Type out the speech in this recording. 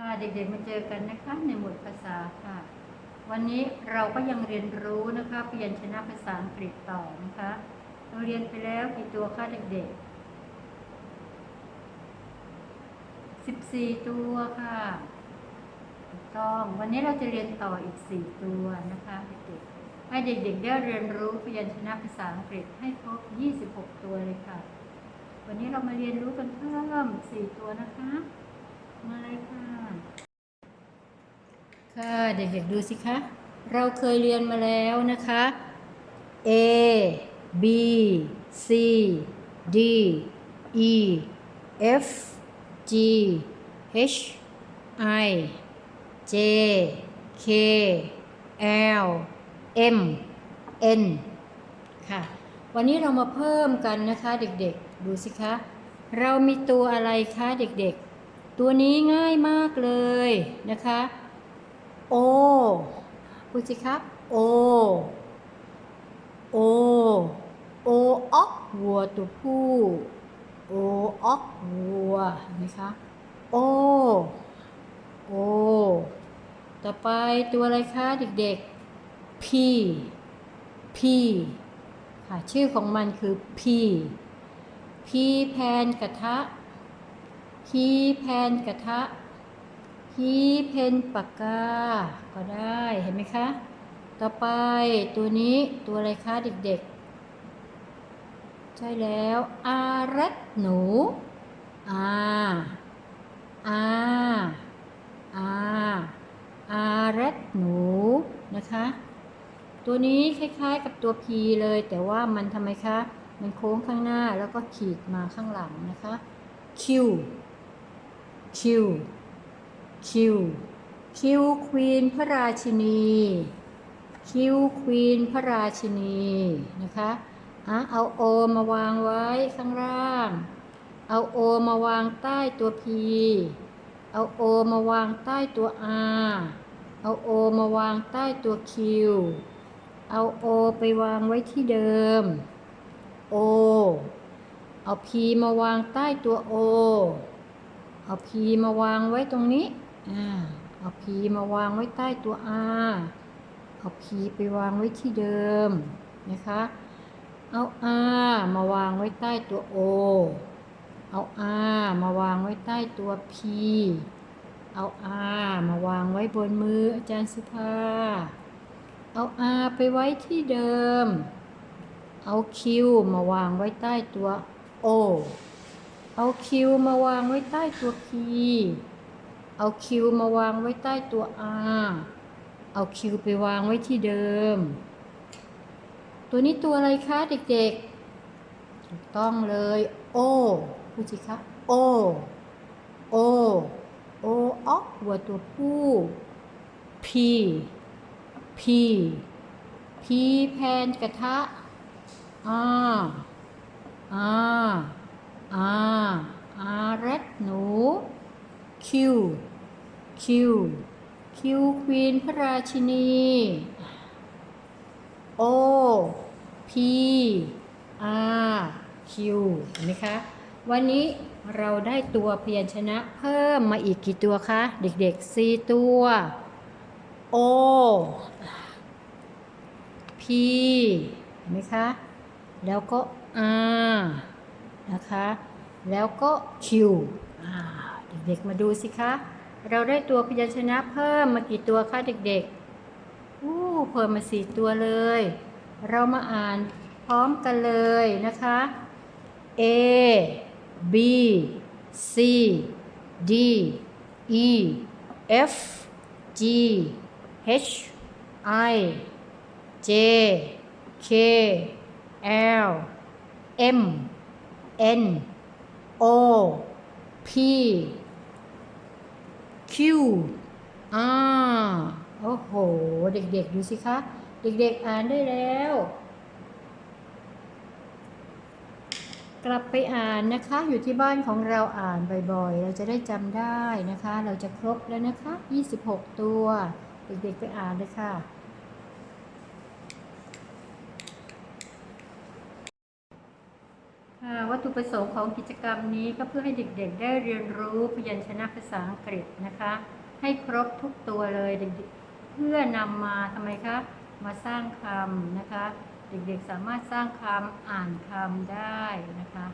ค่ะเด็กๆมาเจอกันนะคะในหมวดภาษาค่ะ วันนี้เราก็ยังเรียนรู้นะคะพยัญชนะภาษาอังกฤษต่อนะคะ เราเรียนไปแล้วกี่ตัวคะเด็กๆสิบสี่ตัวค่ะถูกต้องวันนี้เราจะเรียนต่ออีกสี่ตัวนะคะเด็กๆให้เด็กๆได้เรียนรู้พยัญชนะภาษาอังกฤษให้ครบยี่สิบหกตัวเลยค่ะ วันนี้เรามาเรียนรู้กันเพิ่มสี่ตัวนะคะ มาเลยค่ะ ค่ะ เด็กๆดูสิคะ เราเคยเรียนมาแล้วนะคะ A B C D E F G H I J K L M N ค่ะ วันนี้เรามาเพิ่มกันนะคะเด็กๆ ดูสิคะ เรามีตัวอะไรคะเด็กๆ ตัวนี้ง่ายมากเลยนะคะโอพูดสิครับโอโอโอออกวัวตัวผู้โอออกวัวเห็นไหมคะโอโอต่อไปตัวอะไรคะเด็กๆพี่พี่ค่ะชื่อของมันคือพี่พี่แพนกระทะ พี่แพนกระทะพี่เพนปากกา ก็ได้เห็นไหมคะ ต่อไปตัวนี้ตัวอะไรคะเด็กๆ ใช่แล้วอาเร็ดหนูอาอาอาอาเร็ดหนูนะคะตัวนี้คล้ายๆกับตัว P เลย แต่ว่ามันทำไมคะ มันโค้งข้างหน้าแล้วก็ขีดมาข้างหลังนะคะ Q Q คิวคิวควีนพระราชินีคิวควีนพระราชินีนะคะอะเอาโอมาวางไว้ข้างล่าง เอาโอมาวางใต้ตัว P เอาโอมาวางใต้ตัว R เอาโอมาวางใต้ตัว Q เอาโอไปวางไว้ที่เดิม O เอา P มาวางใต้ตัว O เอา P มาวางไว้ตรงนี้ อ่า เอา P มาวางไว้ใต้ตัว R เอา P ไปวางไว้ที่เดิมนะคะ เอา R มาวางไว้ใต้ตัว O เอา R มาวางไว้ใต้ตัว P เอา R มาวางไว้บนมืออาจารย์สุภา เอา R ไปไว้ที่เดิม เอา Q มาวางไว้ใต้ตัว O เอา Q มาวางไว้ใต้ตัว P เอา Q มาวางไว้ใต้ตัว R เอา Q ไปวางไว้ที่เดิม ตัวนี้ตัวอะไรคะเด็กๆ ถูกต้องเลย O พูดสิคะ O O O ออกวัวตัวผู้ P P P แพนกระทะ R R R R แรดหนู Q Q Q ควีนพระราชินี O P R Q เห็นไหมคะ วันนี้เราได้ตัวพยัญชนะเพิ่มมาอีกกี่ตัวคะ เด็กๆ 4 ตัว O P เห็นไหมคะ แล้วก็ R นะคะ แล้วก็ Q เด็กๆมาดูสิคะ เราได้ตัวพยัญชนะเพิ่มมากี่ตัวคะเด็กๆอู้เพิ่มมาสี่ตัวเลย เรามาอ่านพร้อมกันเลยนะคะ A B C D E F G H I J K L M N O P Q อ่าโอ้โห เด็กๆ ดูสิคะ เด็กๆ อ่านได้แล้ว กลับไปอ่านนะคะ อยู่ที่บ้านของเราอ่านบ่อยๆ เราจะได้จำได้นะคะ เราจะครบแล้วนะคะ 26 ตัว เด็กๆ ไปอ่านเลยค่ะค่ะค่ะ วัตถุประสงค์ของกิจกรรมนี้ก็เพื่อให้เด็กๆ ได้เรียนรู้พยัญชนะภาษาอังกฤษนะคะ ให้ครบทุกตัวเลยเด็กๆเพื่อนำมาทำไมคะมาสร้างคำนะคะ เด็กๆสามารถสร้างคำอ่านคำได้นะคะ